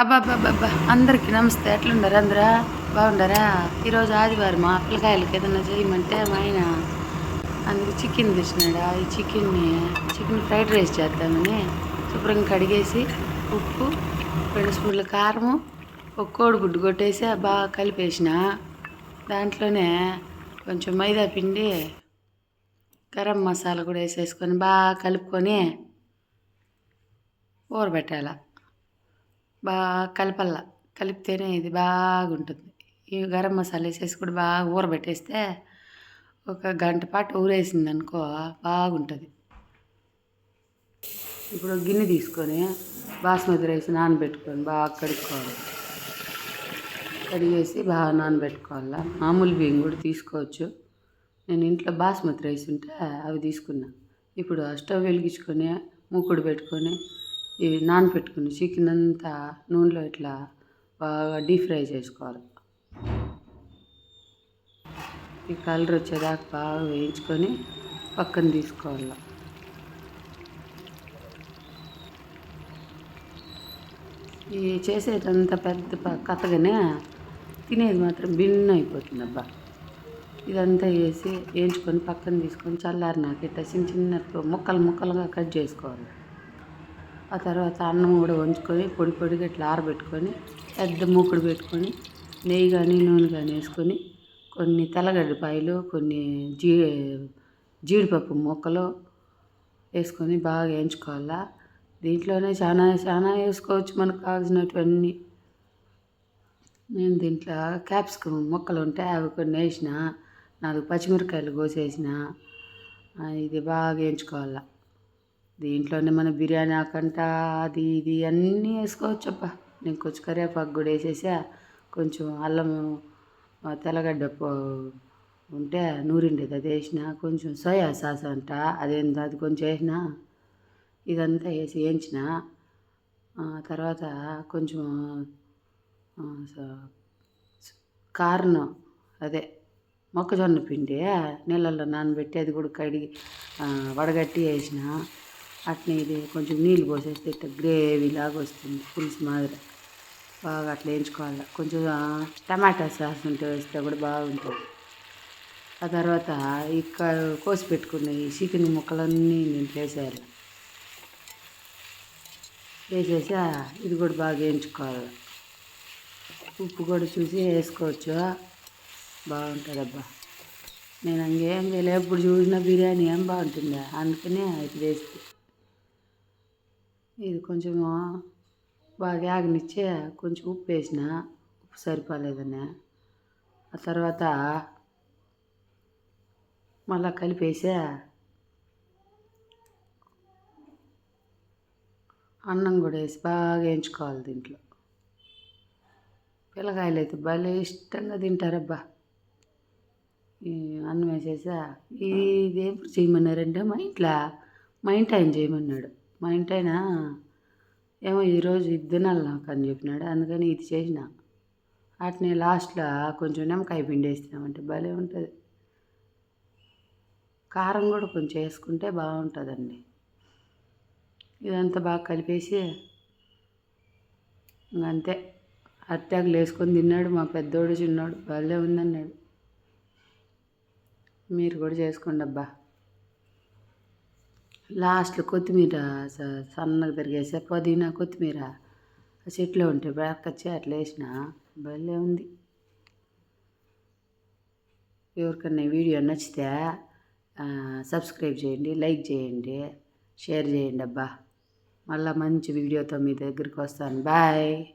అబ్బాబ్బాబ్బా అందరికీ నమస్తే. ఎట్లుండారు అందరా? బాగుండారా? ఈరోజు ఆదివారం మా పిల్లకాయలకి ఏదైనా చేయమంటే మా ఆయన అందుకు చికెన్ తెచ్చినాడు? ఈ చికెన్ని చికెన్ ఫ్రైడ్ రైస్ చేద్దామని శుభ్రంగా కడిగేసి ఉప్పు రెండు స్పూన్ల కారము ఒక కోడిగుడ్డు కొట్టేసి బాగా కలిపేసిన. దాంట్లోనే కొంచెం మైదా పిండి గరం మసాలా కూడా వేసేసుకొని బాగా కలుపుకొని ఊరబెట్టాల. బాగా కలపల్లా. కలిపితేనే ఇది బాగుంటుంది. ఈ గరం మసాలా వేసేసి కూడా బాగా ఊరబెట్టేస్తే ఒక గంట పాటు ఊరేసింది అనుకో బాగుంటుంది. ఇప్పుడు గిన్నె తీసుకొని బాస్మతి రైస్ నానబెట్టుకొని బాగా కడుక్కోవాలి. కడిగేసి బాగా నానబెట్టుకోవాలా. మామూలు బియ్యం కూడా తీసుకోవచ్చు. నేను ఇంట్లో బాస్మతి రైస్ ఉంటే అవి తీసుకున్నా. ఇప్పుడు స్టవ్ వెలిగించుకొని మూకుడు పెట్టుకొని ఇవి నానపెట్టుకుని చికెన్ అంతా నూనెలో ఇట్లా బాగా డీప్ ఫ్రై చేసుకోవాలి. ఈ కలర్ వచ్చేదాకా బాగా వేయించుకొని పక్కన తీసుకోవాలి. ఈ చేసేదంతా పెద్ద ప- కథగానే తినేది మాత్రం భిన్న అయిపోతుంది అబ్బా ఇదంతా వేసి వేయించుకొని పక్కన తీసుకొని చల్లారినాక ఇట్లా చిన్న చిన్న ముక్కలు ముక్కలుగా కట్ చేసుకోవాలి. ఆ తర్వాత అన్నం కూడా వంచుకొని పొడి పొడిగా ఇట్లా ఆరబెట్టుకొని పెద్ద మూకుడు పెట్టుకొని నెయ్యి కానీ నూనె కానీ వేసుకొని కొన్ని తెల్లగడ్డపాయలు కొన్ని జీ జీడిపప్పు ముక్కలు వేసుకొని బాగా వేయించుకోవాలా. దీంట్లోనే చాలా చాలా వేసుకోవచ్చు మనకు కావాల్సినటువన్నీ నేను దీంట్లో క్యాప్సికమ్ ముక్కలు ఉంటే అవి కొన్ని వేసిన నాలుగు పచ్చిమిరకాయలు కోసేసిన ఇది బాగా వేయించుకోవాలా. దీంట్లోనే మన బిర్యానీ ఆకంట అది ఇది అన్నీ వేసుకోవచ్చు అబ్బా నేను కొంచెం కరివేపాకు కూడా వేసేసా. కొంచెం అల్లం తెల్లగడ్డ పో- ఉంటే నూరిండేది అది వేసిన. కొంచెం సోయా సాస్ అంట అదేందో అది కొంచెం వేసిన. ఇదంతా వేసి వేయించిన. తర్వాత కొంచెం ఆ, అదే మొక్కజొన్న పిండి నీళ్ళల్లో నానబెట్టి అది కూడా కడిగి వడగట్టి వేసిన. అట్నే ఇది కొంచెం నీళ్ళు పోసేస్తే ఇట్లా గ్రేవీ లాగా వస్తుంది పులుసు మాదిరి. బాగా అట్లా వేయించుకోవాలి. కొంచెం టమాటా సాస్ ఉంటే వేస్తే కూడా బాగుంటుంది. ఆ తర్వాత ఇక్కడ కోసి పెట్టుకున్న ఈ చికెన్ ముక్కలన్నీ నేను వేసేయాలి. వేసేసి ఇది కూడా బాగా వేయించుకోవాలి. ఉప్పు కూడా చూసి వేసుకోవచ్చు. బాగుంటుంది అబ్బా నేను అంగేం చేయలే ఎప్పుడు చూసినా బిర్యానీ ఏం బాగుంటుందా? అందుకనే ఇది వేస్తే. ఇది కొంచెం బాగా ఆగనిచ్చి కొంచెం ఉప్పు వేసిన ఉప్పు సరిపోలేదని ఆ తర్వాత మళ్ళా కలిపేసా అన్నం కూడా వేసి బాగా వేయించుకోవాలి దీంట్లో. పిల్లకాయలు అయితే భలే ఇష్టంగా తింటారబ్బా. ఈ అన్నం వేసేసా ఇది చేయమన్నారంటే మా ఇంట్లో మా ఇంటి ఆయన చేయమన్నాడు. మా ఇంటాయన ఏమో ఈరోజు ఇది తినాలి నాకు అని చెప్పినాడు. అందుకని ఇది చేసిన. వాటిని లాస్ట్లో కొంచెం నిమ్మకాయ పిండి వేసినామంటే భలే ఉంటుంది. కారం కూడా కొంచెం వేసుకుంటే బాగుంటుందండి. ఇదంతా బాగా కలిపేసి ఇంకంతే అత్తాకులు వేసుకొని తిన్నాడు మా పెద్దోడు చిన్నోడు. భలే ఉందన్నాడు. మీరు కూడా చేసుకోండి అబ్బా లాస్ట్లో కొత్తిమీర స- సన్నగా తిరిగేసా పుదీనా కొత్తిమీర ఆ చెట్లో ఉంటే బేరకొచ్చి అట్లా వేసిన భలే ఉంది. ఎవరికన్నా వీడియో నచ్చితే సబ్స్క్రైబ్ చేయండి లైక్ చేయండి షేర్ చేయండి అబ్బా. మళ్ళీ మంచి వీడియోతో మీ దగ్గరికి వస్తాను. బాయ్.